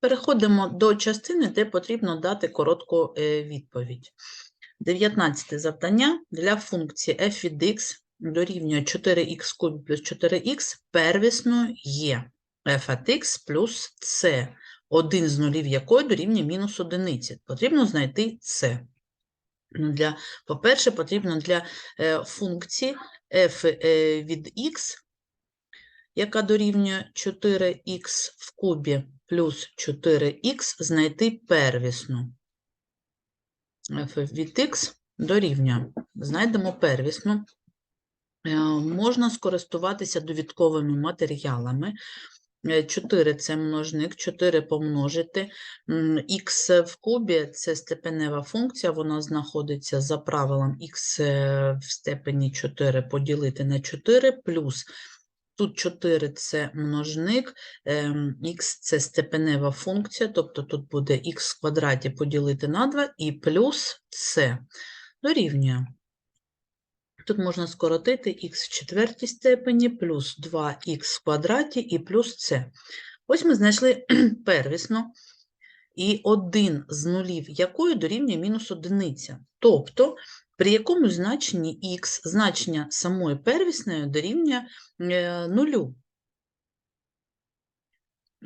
Переходимо до частини, де потрібно дати коротку е, відповідь. 19 завдання для функції f від x дорівнює 4х куб плюс 4х первісною є f від x плюс c, один з нулів якої дорівнює мінус одиниці. Потрібно знайти c. По-перше, потрібно для е, функції f е, від x, яка дорівнює 4х в кубі плюс 4х, знайти первісну. f від x дорівнює. Знайдемо первісну. Е, Можна скористуватися довідковими матеріалами. 4 – це множник, 4 помножити. Х в кубі – це степенева функція, вона знаходиться за правилом х в степені 4 поділити на 4, плюс тут 4 – це множник, х – це степенева функція, тобто тут буде х в квадраті поділити на 2 і плюс c дорівнює. Тут можна скоротити х в четвертій степені плюс 2х в квадраті і плюс c. Ось ми знайшли первісну, і один з нулів якої дорівнює мінус одиниця. Тобто, при якому значенні х значення самої первісної дорівнює е, нулю.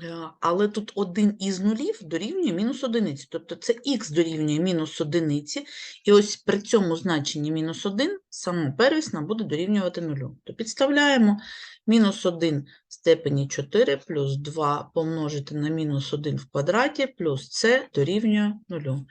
Е, Але тут один із нулів дорівнює мінус одиниці. Тобто це х дорівнює мінус одиниці, і ось при цьому значенні мінус 1 сама первісна буде дорівнювати нулю. То підставляємо мінус 1 в степені 4 плюс 2 помножити на мінус 1 в квадраті плюс c дорівнює нулю.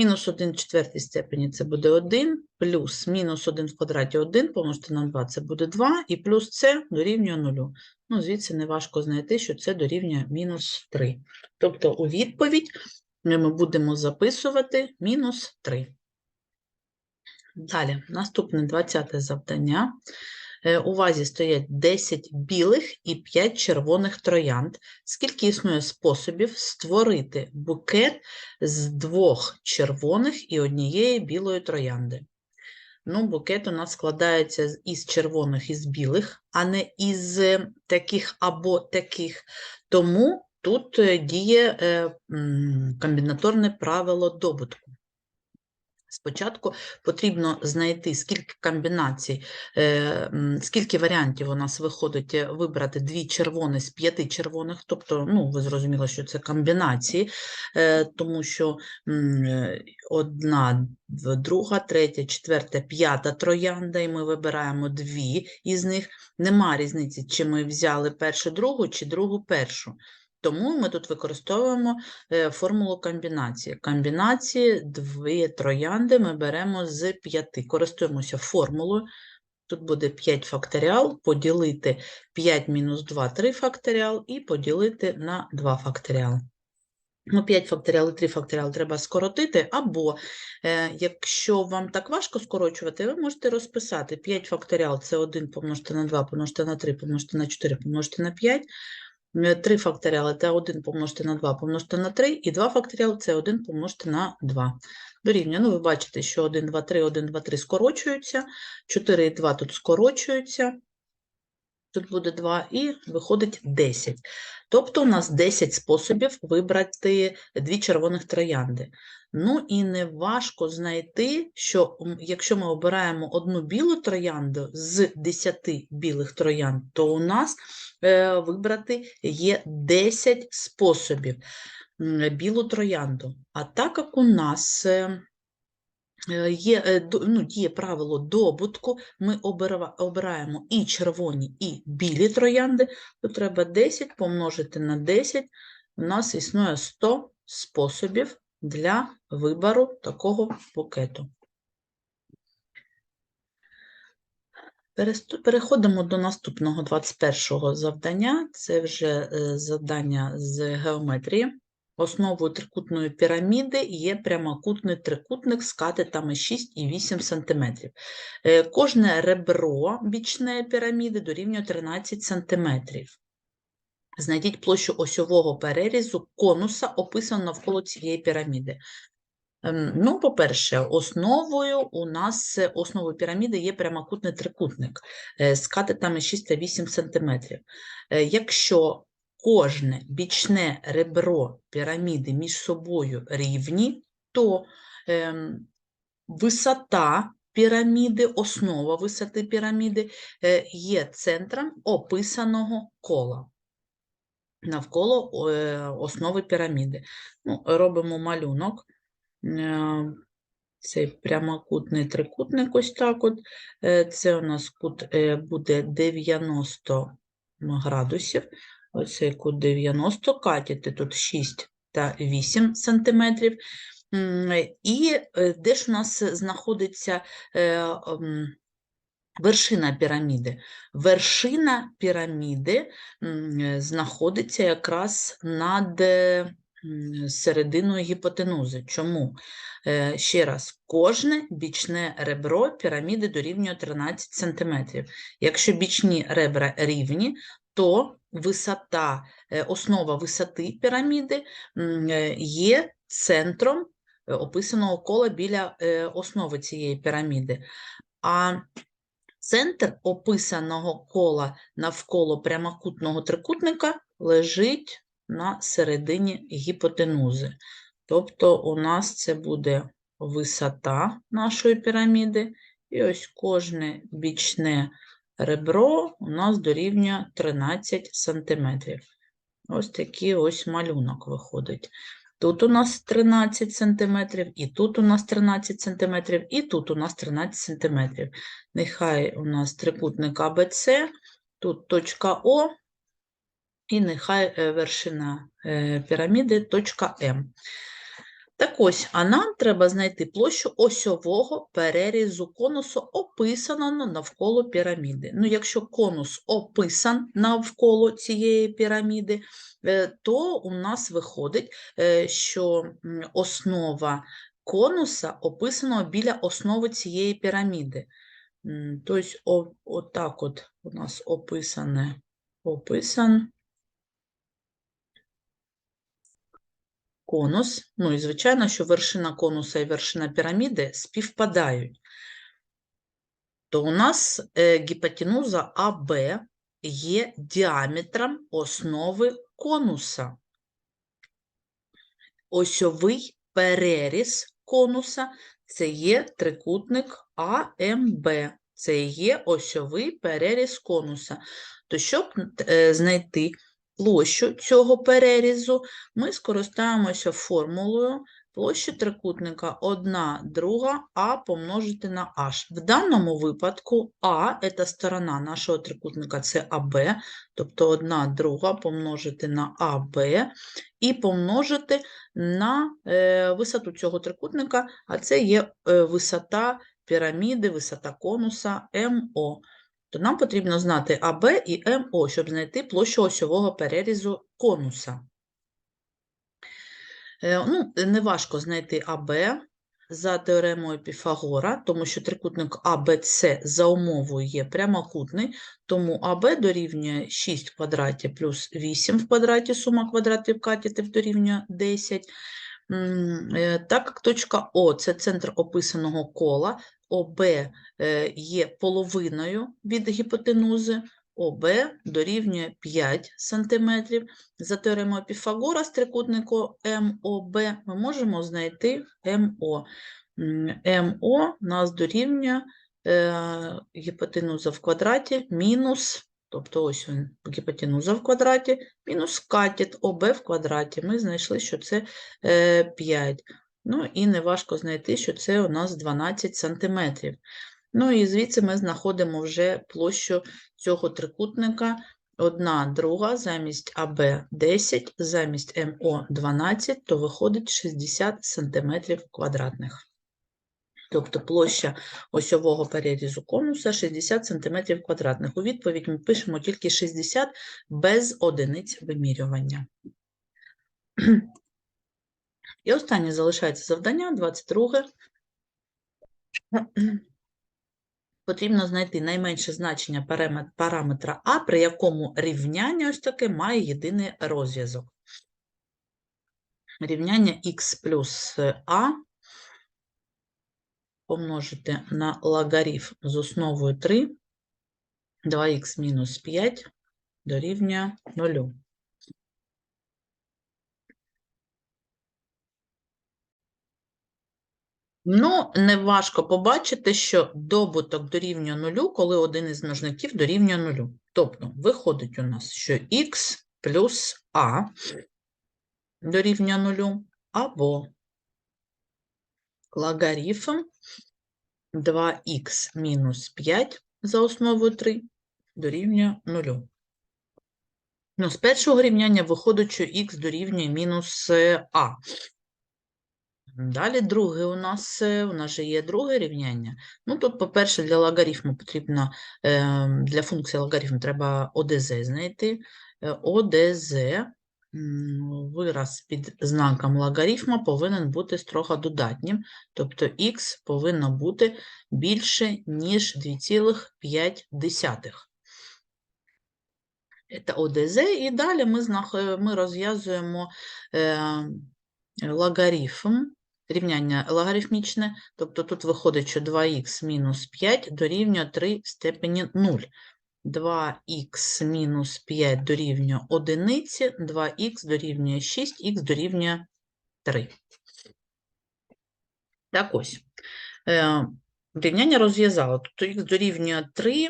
Мінус 1 в четвертій степені це буде 1, плюс мінус 1 в квадраті 1 помножити на 2 це буде 2, і плюс c дорівнює нулю. Ну, звідси неважко знайти, що це дорівнює мінус 3. Тобто у відповідь ми будемо записувати мінус 3. Далі, наступне 20 завдання. Е, У вазі стоять 10 білих і 5 червоних троянд. Скільки існує способів створити букет з двох червоних і однієї білої троянди? Ну, букет у нас складається із червоних і з білих, а не із е, таких або таких. Тому тут е, діє комбінаторне правило добутку. Спочатку потрібно знайти, скільки комбінацій, е, скільки варіантів у нас виходить е, вибрати дві червоні з п'яти червоних, тобто, ну, ви зрозуміли, що це комбінації, е, тому що одна, друга, третя, четверта, п'ята троянда, і ми вибираємо дві із них. Нема різниці, чи ми взяли першу другу, чи другу першу. Тому ми тут використовуємо е, формулу комбінації. Комбінації дві троянди ми беремо з п'яти. Користуємося формулою. Тут буде 5 факторіал, поділити 5 мінус 2 – 3 факторіал і поділити на 2 факторіал. Ну, 5 факторіал і 3 факторіал треба скоротити, або, е, якщо вам так важко скорочувати, ви можете розписати 5 факторіал – це 1 помножити на 2, помножити на 3, помножити на 4, помножити на 5. 3 факторіали – це 1 помножити на 2, помножити на 3, і 2 факторіали – це 1 помножити на 2. Дорівнює, ну ви бачите, що 1, 2, 3, 1, 2, 3 скорочуються, 4 і 2 тут скорочуються, тут буде 2, і виходить 10. Тобто у нас 10 способів вибрати дві червоних троянди. Ну і не важко знайти, що якщо ми обираємо одну білу троянду з 10 білих троянд, то у нас е, вибрати є 10 способів білу троянду. А так як у нас е, є, е, ну, є правило добутку, ми обираємо і червоні, і білі троянди, то треба 10 помножити на 10. У нас існує 100 способів для вибору такого букету. Переходимо до наступного 21-го завдання. Це вже е, завдання з геометрії. Основою трикутної піраміди є прямокутний трикутник з катетами 6 і 8 см. Кожне ребро бічної піраміди дорівнює 13 см. Знайдіть площу осьового перерізу конуса, описаного навколо цієї піраміди. Ем, Ну, по-перше, основою у нас е, основою піраміди є прямокутний трикутник е, з катетами 6 та 8 см. Якщо кожне бічне ребро піраміди між собою рівні, то ем, висота піраміди, основа висоти піраміди е, є центром описаного кола навколо е, основи піраміди. Ну, робимо малюнок. Е, Цей прямокутний трикутник, ось так от. Е, Це у нас кут е, буде 90 градусів. Оцей кут 90, катіти тут 6 та 8 сантиметрів. І е, де ж у нас знаходиться е, вершина піраміди? Вершина піраміди знаходиться якраз над е, серединою гіпотенузи. Чому? Ще раз, кожне бічне ребро піраміди дорівнює 13 см. Якщо бічні ребра рівні, то висота, е, основа висоти піраміди е, є центром е, описаного кола біля основи цієї піраміди. А центр описаного кола навколо прямокутного трикутника лежить на середині гіпотенузи. Тобто у нас це буде висота нашої піраміди, і ось кожне бічне ребро у нас дорівнює 13 см. Ось такий ось малюнок виходить. Тут у нас 13 см, і тут у нас 13 см, і тут у нас 13 см. Нехай у нас трикутник АБЦ, тут точка О, і нехай е, вершина е, піраміди точка М. Так ось, а нам треба знайти площу осьового перерізу конусу, описаного навколо піраміди. Ну, якщо конус описан навколо цієї піраміди, е, то у нас виходить, е, що основа конуса описана біля основи цієї піраміди. Тобто, отак от у нас описане, описан конус. Ну і звичайно, що вершина конуса і вершина піраміди співпадають. То у нас е, гіпотенуза АБ є діаметром основи конуса. Осьовий переріз конуса це є трикутник АМБ. Це є осьовий переріз конуса. То щоб е, знайти площу цього перерізу, ми скористаємося формулою площі трикутника 1 друга А помножити на H. В даному випадку А – це сторона нашого трикутника, це АБ, тобто 1 друга помножити на АБ і помножити на е, висоту цього трикутника, а це є е, висота піраміди, висота конуса МО. То нам потрібно знати АБ і МО, щоб знайти площу осьового перерізу конуса. Е, Ну, неважко знайти АБ за теоремою Піфагора, тому що трикутник АБЦ за умовою є прямокутний, тому АБ дорівнює 6 в квадраті плюс 8 в квадраті, сума квадратів катетів дорівнює 10. Е, Так як точка О – це центр описаного кола, ОБ е, є половиною від гіпотенузи, ОБ дорівнює 5 см. За теоремою Піфагора з трикутнику МОБ ми можемо знайти МО. МО нас дорівнює е, гіпотенуза в квадраті мінус, тобто ось він, гіпотенуза в квадраті, мінус катет ОБ в квадраті. Ми знайшли, що це е, 5. Ну і неважко знайти, що це у нас 12 сантиметрів. Ну і звідси ми знаходимо вже площу цього трикутника. Одна друга замість АБ 10, замість МО 12, то виходить 60 сантиметрів квадратних. Тобто площа осьового перерізу конуса 60 см квадратних. У відповідь ми пишемо тільки 60 без одиниць вимірювання. І останнє залишається завдання, 22. Потрібно знайти найменше значення параметра А, при якому рівняння ось таке має єдиний розв'язок. Рівняння х плюс А помножити на логарифм з основою 3, 2х мінус 5 дорівнює 0. Ну, не важко побачити, що добуток дорівнює нулю, коли один із множників дорівнює нулю. Тобто, виходить у нас, що х плюс а дорівнює нулю, або логарифм 2х мінус 5 за основою 3 дорівнює нулю. Ну, з першого рівняння виходить, що х дорівнює мінус е, а. Далі друге у нас, е, у нас же є друге рівняння. Ну, тут, по-перше, для логарифму потрібно, е, для функції логарифму треба ОДЗ знайти. Е, ОДЗ, вираз під знаком логарифма повинен бути строго додатнім, тобто х повинно бути більше, ніж 2,5. Це ОДЗ, і далі ми, ми розв'язуємо логарифм, рівняння логарифмічне, тобто тут виходить, що 2х мінус 5 дорівнює 3 в степені 0. 2х мінус 5 дорівнює 1, 2х дорівнює 6, х дорівнює 3. Так ось, е, рівняння розв'язало. Тобто х дорівнює 3,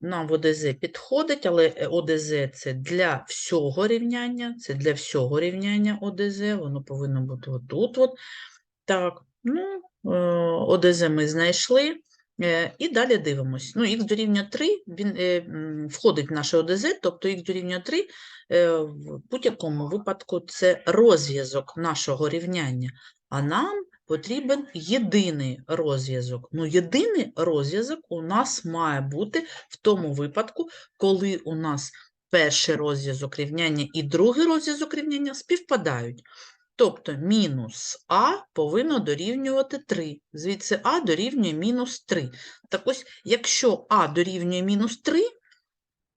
нам в ОДЗ підходить, але ОДЗ це для всього рівняння, це для всього рівняння ОДЗ, воно повинно бути отут. От. Так, ну, е, ОДЗ ми знайшли. Е, І далі дивимось. Ну, х дорівнює 3, він е, входить в наше ОДЗ, тобто х дорівнює 3, е, в будь-якому випадку це розв'язок нашого рівняння, а нам потрібен єдиний розв'язок. Ну, єдиний розв'язок у нас має бути в тому випадку, коли у нас перший розв'язок рівняння і другий розв'язок рівняння співпадають. Тобто мінус а повинно дорівнювати 3. Звідси а дорівнює мінус 3. Так ось, якщо а дорівнює мінус 3,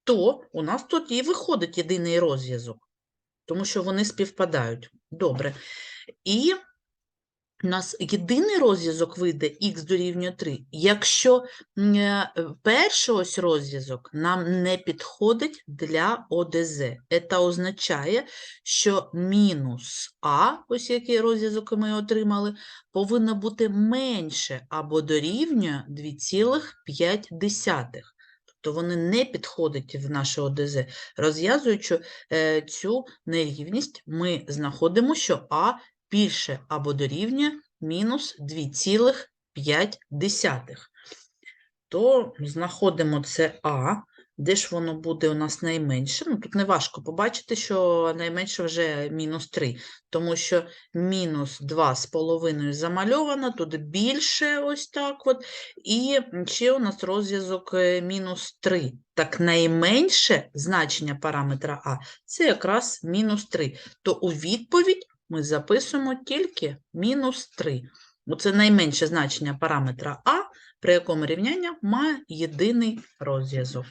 то у нас тут і виходить єдиний розв'язок, тому що вони співпадають. Добре. І у нас єдиний розв'язок вийде х дорівнює 3, якщо е, перший ось розв'язок нам не підходить для ОДЗ. Це означає, що мінус А, ось який розв'язок ми отримали, повинно бути менше або дорівнює 2,5. Тобто вони не підходять в наше ОДЗ. Розв'язуючи е, цю нерівність, ми знаходимо, що А більше або дорівнює мінус 2,5. То знаходимо це А, де ж воно буде у нас найменше. Ну, тут не важко побачити, що найменше вже мінус 3, тому що мінус 2,5 замальовано, тут більше ось так от, і ще у нас розв'язок е, мінус 3. Так найменше значення параметра А – це якраз мінус 3. То у відповідь ми записуємо тільки мінус 3. Це найменше значення параметра А, при якому рівняння має єдиний розв'язок.